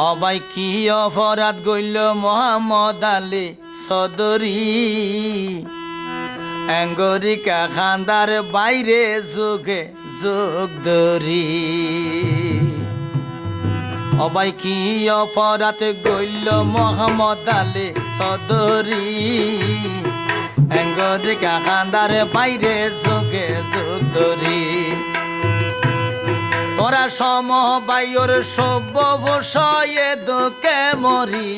অবাই কি অপরাধ গইল মোহাম্মদ আলী সদরি অ্যাঙ্গরিকা খান্দার বাইরে যোগে যোগ দরি অবাই কি অপরাধ গইল মোহাম্মদ আলী সদরি অ্যাঙ্গরিকা খান্দার বাইরে যোগে যোগ দরি তোরা সমবায়ুর সভ্য ভূষয়ে দুঃখে মরি।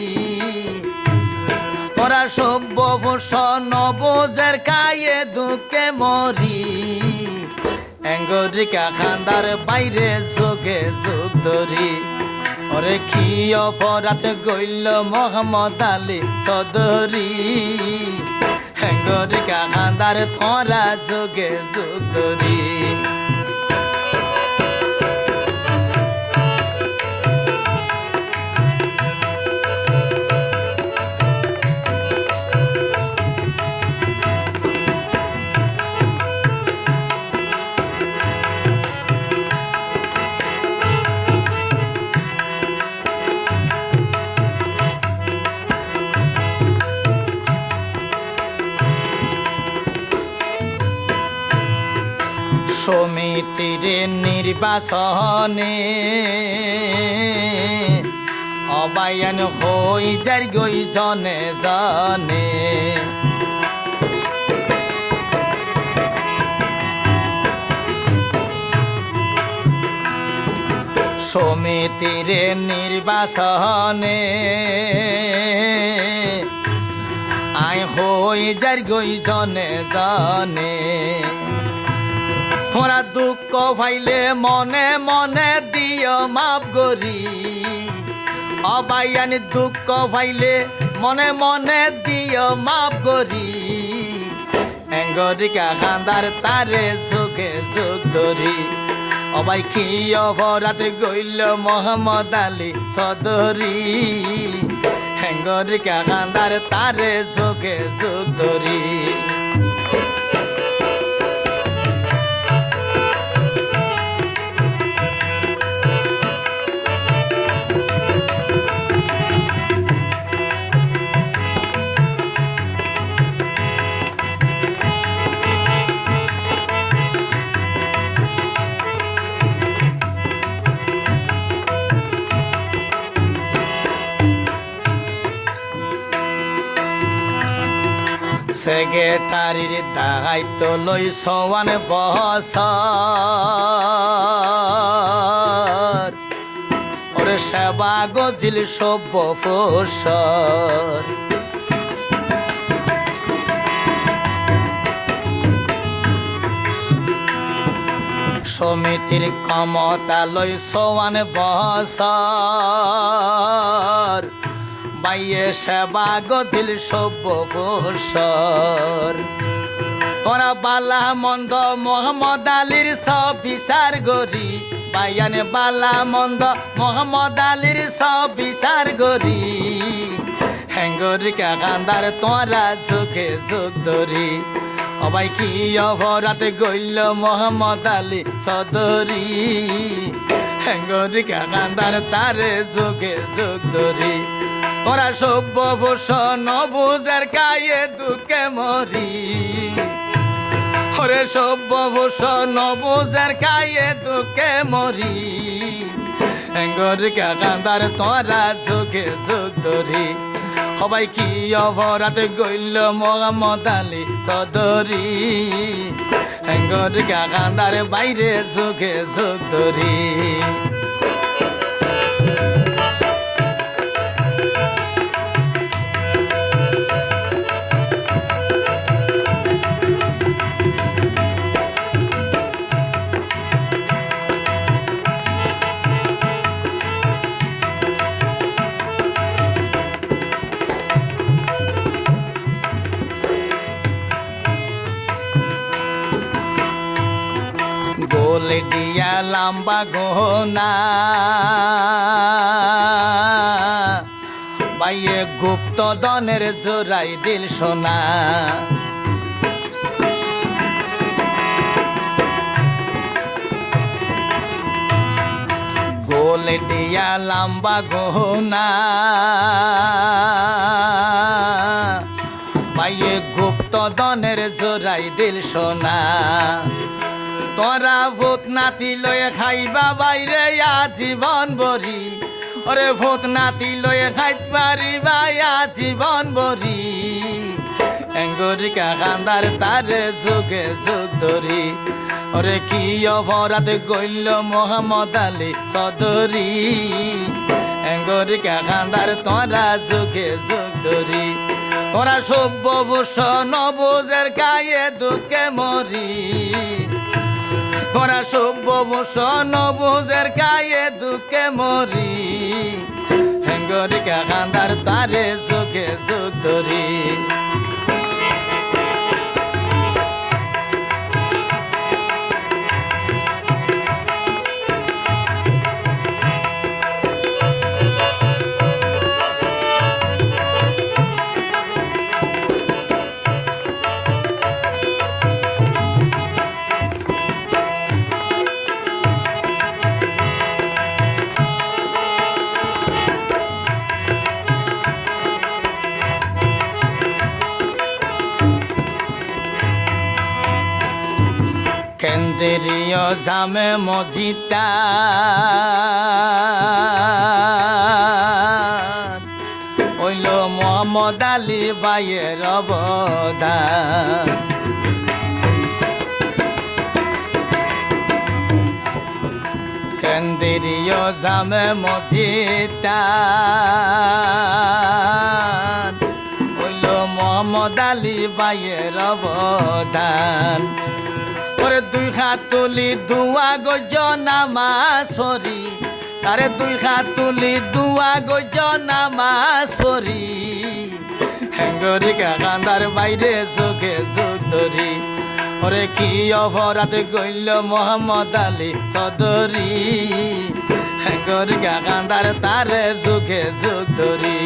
তোরা সভ্য ভূষণ নবজের কায়ে দুঃখে মরি। অ্যাঙ্গরিকা খান্দার বাইরে যোগে যোগ ধরি ওরে কি অপরাধ গইল মোহাম্মদ আলী চৌধুরী? অ্যাঙ্গরিকা খান্দার তোরা যোগে যোগ ধরি সমিতির নির্বাচনে অবায়ন হই যার গই জনে জনে। সমিতির নির্বাচনে আয় হই যার গই জনে জনে। তোরা দুঃখ ভাইলে মনে মনে দিও মাপ গরি অবায়ানি দুঃখ ভাইলে মনে মনে দিও মাপ গরি এঙ্গরিকা খান্দার তারে যোগে যোগ ধরি অবাই কি অপরাধ গইল মোহাম্মদ আলী সদরি হেঙ্গরিকা খান্দার তারে যোগে যোগ ধরি সেক্রেটারির দায়িত্ব লই সওয়ান বছর ওরে সেবা গজিল সভ্য ফসর সমিতির ক্ষমতা লই সওয়ান বছর বাইয়ে সেবা গতিল সভ্য ফসর তোরা বালা মন্দ মোহাম্মদ আলীর সব বিচার গরি বাইয়ানে বালা মন্দ মোহাম্মদ আলীর সব বিচার গরি হ্যাঙ্গরিকা কান্দার তোরা চোখে চোখ ধরি। অবাই কি অপরাধ গইল মোহাম্মদ আলী সদরি হ্যাঙ্গরিকা কান্দার তারে চোখে চোখ ধরি। তোরা সভ্য ভূষণ, বুঝের কায়ে দুঃখে মরি। ওরে সভ্য ভূষণ, বুঝের কায়ে দুঃখে মরি। গরিকা কান্দার তোরা চোখে চোখ ধরি সবাই কি অপরাধ গইল মোহাম্মদ আলী গরিকা কান্দার বাইরে চোখে চোখ ধরি দিয়া লাম্বা গহনা। বাইয়ে গুপ্ত দনের জোড়াই দিল সোনা। পোলেটিয়া লাম্বা গহনা। পাইয়ে গুপ্ত দনের জোড়াই দিল সোনা। তোরা ভূত নাতি লয়ে খাইবা বাইরে জীবন বরি ওরে ভূত নাতি লয়ে খাইত পারিবা জীবন বরি এঙ্গরিকা কান্দার তারে যুগে যুগ ধরি। ওরে কি অপরাধ গইল মোহাম্মদ আলী চৌধুরী? এঙ্গরিকা কান্দার তোরা যুগে যুগ ধরি। তোরা সভ্য ভূষণ, বুঝের গায়ে দুঃখে মরি। তোরা সভ্য ভূষণ বুঝের গায়ে দুঃখে মরি। হেঙ্গরিকা কান্দার তারে সুখে সুখ ধরি। কেন্দ্রীয় জামে মজিতা। ওইল মোহাম্মদ আলী বাইয়ের অবদান। কেন্দ্রীয় জামে মজিতা। ওইল মোহাম্মদ আলী বাইয়ের অবদান। ওরে দুই হাত তুলি দুয়া নামাজ পড়ি আরে দুই হাত তুলি দুয়া নামাজ পড়ি হেঙ্গরি কান্দার বাইরে চোখে চোখ ধরি ওরে কি অপরাধ গইল মোহাম্মদ আলী চৌধুরী। হেঙ্গরি কান্দার তারে চোখে চোখ ধরি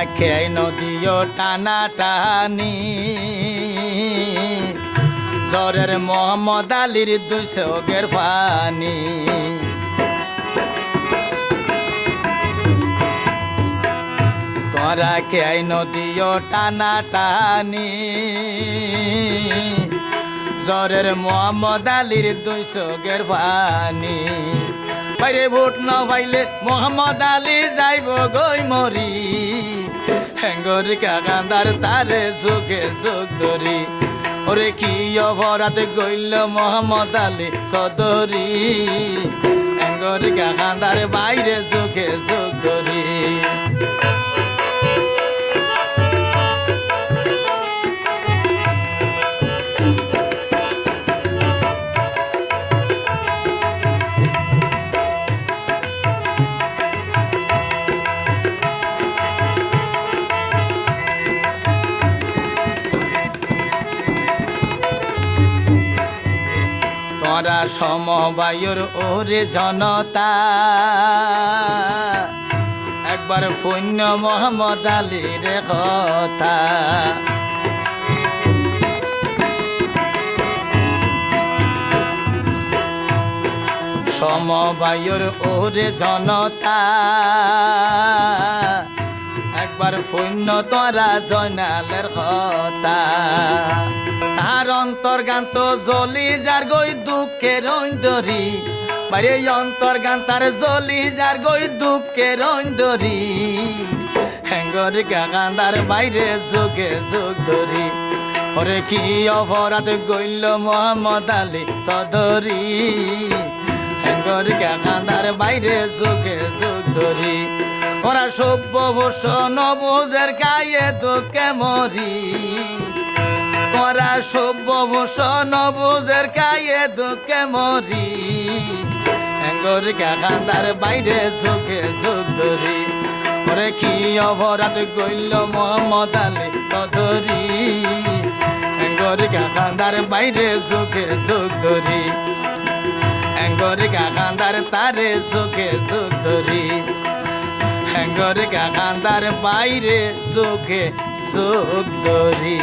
তোরা খেয়ে নদীও টানা টানি জ্বরের মোহাম্মদ আলীর দুইশো গের পানি। তোরা খেয়ে নদীও টানা টানি জ্বরের মোহাম্মদ আলীর দুইশো গের পানি। বাইরে ভোট না পাইলে মোহাম্মদ আলী যাইব গই মরি। হেঙ্গরি কাকান্দার তারে চোখে চোখ ধরি। ওরে কি অপরাধ গইল মোহাম্মদ আলী সদরি? হেঙ্গরি কাকান্দার বাইরে চোখে চোখ ধরি। তোরা সমবায়ুর ওরে জনতা। একবার সৈন্য মোহাম্মদ আলীর কথা। সমবায়ুর ওরে জনতা। একবার সৈন্য তোরা জয়নালের কথা। তার গান তো জলি যার গই দুঃখের অন্তরি বাইরে অন্তর গান তার জলি যার গই দুঃখের অন্তরি হ্যাঙ্গর গান্দার বাইরে যোগে যোগ ধরি ওরে কি অপরাধ গইল মোহাম্মদ আলী চৌধুরী? হ্যাঙ্গর গান্দার বাইরে যোগে যোগ ধরি ওরা সভ্য ভূষণ, বুঝের গায়ে দুঃখে মরি। ওরা সভ্য ভূষণ বুঝের গায়ে দুঃখে মরি। গরিকা খান্দার বাইরে চোখে চোখ ধরি ওরে কি অপরাধ গইল মোহাম্মদ আলী চৌধুরী? গরিকা খান্দার বাইরে চোখে চোখ ধরি গরিকা খান্দার তারে চোখে চোখ ধরি গরিকা খান্দার বাইরে চোখে চোখ ধরি